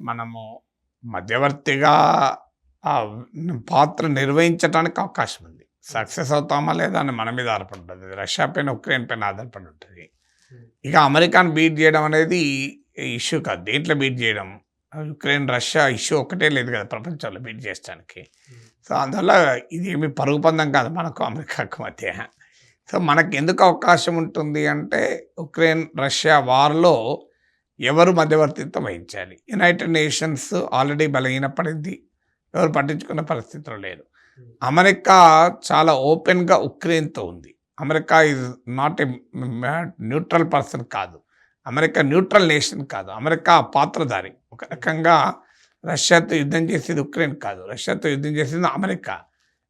మనము మధ్యవర్తిగా ఆ పాత్ర నిర్వహించడానికి అవకాశం ఉంది. సక్సెస్ అవుతామా లేదా అని మన మీద ఆధారపడి ఉంటుంది రష్యా పైన ఉక్రెయిన్ పైన ఆధారపడి ఉంటుంది. ఇక అమెరికాను బీట్ చేయడం అనేది ఇష్యూ కాదు. దేంట్లో బీట్ చేయడం? యుక్రెయిన్ రష్యా ఇష్యూ ఒకటే లేదు కదా ప్రపంచంలో బీట్ చేయడానికి సో అందువల్ల ఇది ఏమి పరుగు పందం కాదు మనకు అమెరికాకు మధ్య. సో మనకు ఎందుకు అవకాశం ఉంటుంది అంటే ఉక్రెయిన్ రష్యా వార్లో ఎవరు మధ్యవర్తిత్వం వహించాలి. యునైటెడ్ నేషన్స్ ఆల్రెడీ బలహీనపడింది. ఎవరు పట్టించుకున్న పరిస్థితిలో లేదు అమెరికా చాలా ఓపెన్గా ఉక్రెయిన్తో ఉంది. America is not a neutral person కాదు. అమెరికా న్యూట్రల్ నేషన్ కాదు. అమెరికా పాత్రధారి. ఒక రకంగా రష్యాతో యుద్ధం చేసేది ఉక్రెయిన్ కాదు. రష్యాతో యుద్ధం చేసేది అమెరికా.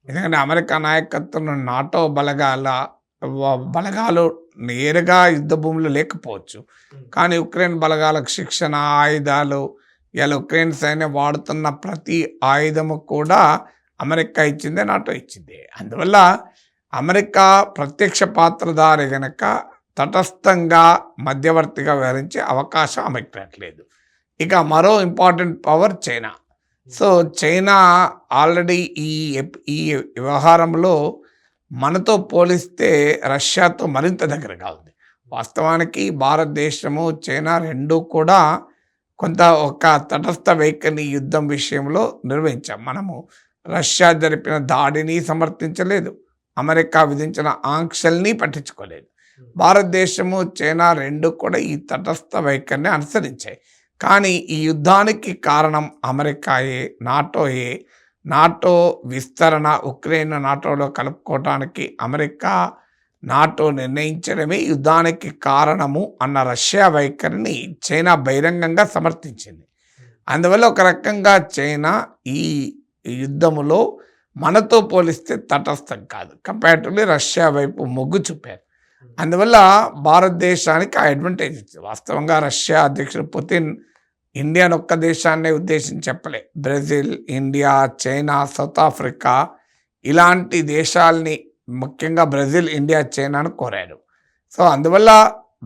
ఎందుకంటే అమెరికా నాయకత్వం నాటో బలగాల బలగాలు నేరుగా యుద్ధ భూమిలో లేకపోవచ్చు. కానీ ఉక్రెయిన్ బలగాలకు శిక్షణ ఆయుధాలు ఇలా ఉక్రెయిన్ సైన్యం వాడుతున్న ప్రతి ఆయుధము కూడా అమెరికా ఇచ్చిందే నాటో ఇచ్చిందే. అందువల్ల అమెరికా ప్రత్యక్ష పాత్రధారి గనక తటస్థంగా మధ్యవర్తిగా వ్యవహరించే అవకాశం అమెరికాకు లేదు ఇక మరో important power China. So China already ఈ ఈ వ్యవహారంలో మనతో పోలిస్తే రష్యాతో మరింత దగ్గరగా ఉంది. వాస్తవానికి భారతదేశము చైనా రెండు కూడా కొంత ఒక తటస్థ వైఖరి యుద్ధం విషయంలో నిర్వహించాం. మనము రష్యా జరిపిన దాడిని సమర్థించలేదు. అమెరికా విధించిన ఆంక్షల్ని పట్టించుకోలేదు. భారతదేశము చైనా రెండు కూడా ఈ తటస్థ వైఖరిని అనుసరించాయి. కానీ ఈ యుద్ధానికి కారణం అమెరికాయే నాటోయే నాటో విస్తరణ ఉక్రెయిన్ నాటోలో కలుపుకోవటానికి అమెరికా నాటో నిర్ణయించడమే యుద్ధానికి కారణము అన్న రష్యా వైఖరిని చైనా బహిరంగంగా సమర్థించింది. అందువల్ల ఒక రకంగా చైనా ఈ యుద్ధములో మనతో పోలిస్తే తటస్థం కాదు. కంపారిటివ్లీ రష్యా వైపు మొగ్గు చూపారు. అందువల్ల భారతదేశానికి ఆ అడ్వాంటేజ్ వాస్తవంగా రష్యా అధ్యక్షుడు పుతిన్ ఇండియాను ఒక్క దేశాన్నే ఉద్దేశించి చెప్పలే. Brazil India China South Africa ఇలాంటి దేశాల్ని ముఖ్యంగా బ్రెజిల్ ఇండియా చైనాను కోరాడు సో అందువల్ల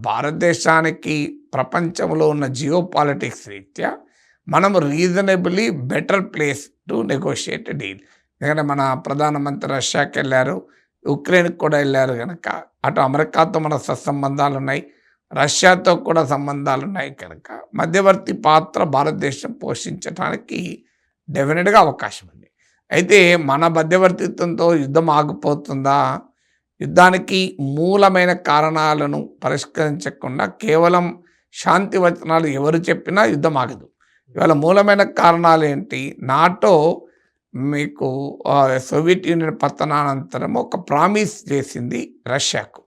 భారతదేశానికి ప్రపంచంలో ఉన్న జియో పాలిటిక్స్ రీత్యా మనం reasonably better place to negotiate deal. ఎందుకంటే మన ప్రధానమంత్రి రష్యాకి వెళ్ళారు ఉక్రెయిన్కి కూడా వెళ్ళారు కనుక అటు అమెరికాతో మన సత్సంబంధాలు ఉన్నాయి రష్యాతో కూడా సంబంధాలు ఉన్నాయి కనుక మధ్యవర్తి పాత్ర భారతదేశం పోషించడానికి డెఫినెట్గా అవకాశం ఉంది. అయితే మన మధ్యవర్తిత్వంతో యుద్ధం ఆగిపోతుందా? యుద్ధానికి మూలమైన కారణాలను పరిష్కరించకుండా కేవలం శాంతి వచనాలు ఎవరు చెప్పినా యుద్ధం ఆగదు. ఇవాళ మూలమైన కారణాలు ఏంటి? నాటో మీకు సోవియట్ యూనియన్ పతనానంతరం ఒక ప్రామిస్ చేసింది రష్యాకు.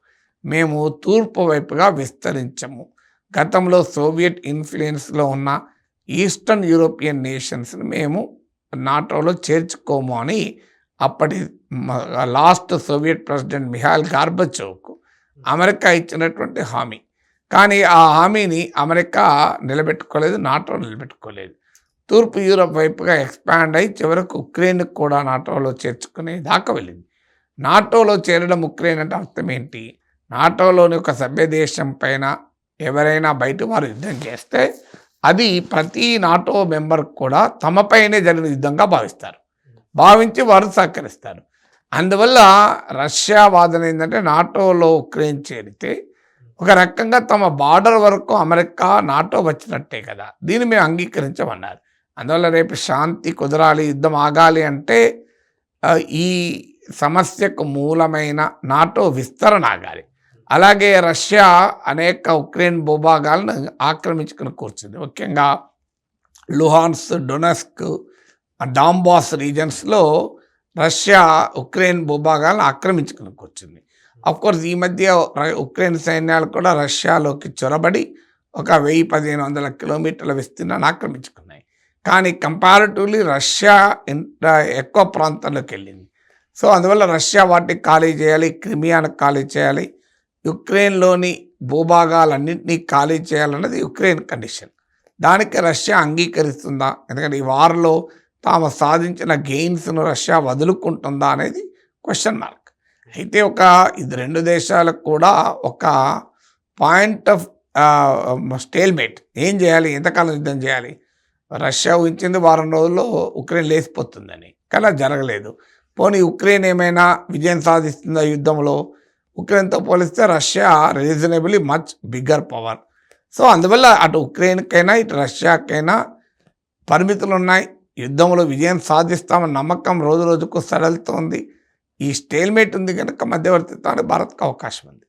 మేము తూర్పు వైపుగా విస్తరించము. గతంలో సోవియట్ ఇన్ఫ్లుయెన్స్లో ఉన్న ఈస్టర్న్ యూరోపియన్ నేషన్స్ని మేము నాటోలో చేర్చుకోము అని అప్పటి లాస్ట్ సోవియట్ ప్రెసిడెంట్ మిహాల్ గార్బచోవ్కు అమెరికా ఇచ్చినటువంటి హామీ. కానీ ఆ హామీని అమెరికా నిలబెట్టుకోలేదు నాటో నిలబెట్టుకోలేదు. తూర్పు యూరప్ వైపుగా ఎక్స్పాండ్ అయి చివరకు ఉక్రెయిన్ కూడా నాటోలో చేర్చుకునే దాకా వెళ్ళింది. నాటోలో చేరడం ఉక్రెయిన్ అంటే అర్థం ఏంటి? నాటోలోని ఒక సభ్య దేశం పైన ఎవరైనా బయట వారు యుద్ధం చేస్తే అది ప్రతి నాటో మెంబర్ కూడా తమపైనే జరిగిన యుద్ధంగా భావిస్తారు. భావించి వారు సహకరిస్తారు. అందువల్ల రష్యా వాదన ఏంటంటే నాటోలో ఉక్రెయిన్ చేరితే ఒక రకంగా తమ బార్డర్ వరకు అమెరికా నాటో వచ్చినట్టే కదా. దీన్ని మేము అంగీకరించమన్నారు. అందువల్ల రేపు శాంతి కుదరాలి యుద్ధం ఆగాలి అంటే ఈ సమస్యకు మూలమైన నాటో విస్తరణ ఆగాలి. అలాగే రష్యా అనేక ఉక్రెయిన్ భూభాగాలను ఆక్రమించుకుని కూర్చుంది. ముఖ్యంగా లుహాన్స్ డొనస్క్ డాంబాస్ రీజన్స్లో రష్యా ఉక్రెయిన్ భూభాగాలను ఆక్రమించుకుని కూర్చుంది. కోర్స్ ఈ మధ్య ఉక్రెయిన్ సైన్యాలు కూడా రష్యాలోకి చొరబడి ఒక వెయ్యి పదిహేను వందల కిలోమీటర్ల విస్తీర్ణాన్ని ఆక్రమించుకున్నాయి. కానీ కంపారిటివ్లీ రష్యా ఇంత ఎక్కువ ప్రాంతంలోకి వెళ్ళింది. సో అందువల్ల రష్యా వాటిని ఖాళీ చేయాలి క్రిమియాను ఖాళీ చేయాలి. యుక్రెయిన్లోని భూభాగాలన్నింటినీ ఖాళీ చేయాలన్నది యుక్రెయిన్ కండిషన్. దానికి రష్యా అంగీకరిస్తుందా? ఎందుకంటే ఈ వార్లో తాము సాధించిన గెయిన్స్ను రష్యా వదులుకుంటుందా అనేది క్వశ్చన్ మార్క్. అయితే ఒక ఇది రెండు దేశాలకు కూడా ఒక పాయింట్ ఆఫ్ స్టేల్మేట్. ఏం చేయాలి? ఎంతకాలం యుద్ధం చేయాలి? రష్యా ఊహించింది వారం రోజుల్లో ఉక్రెయిన్ లేచిపోతుందని. కానీ జరగలేదు. పోనీ ఉక్రెయిన్ ఏమైనా విజయం సాధిస్తుందా యుద్ధంలో? ఉక్రెయిన్తో పోలిస్తే Russia reasonably much bigger power so అందువల్ల అటు ఉక్రెయిన్కైనా ఇటు రష్యాకైనా పరిమితులు ఉన్నాయి యుద్ధంలో విజయం సాధిస్తామన్న నమ్మకం రోజు రోజుకు సడలుతోంది. ఈ స్టేల్మేట్ ఉంది కనుక మధ్యవర్తిత్వానికి భారత్కు అవకాశం ఉంది.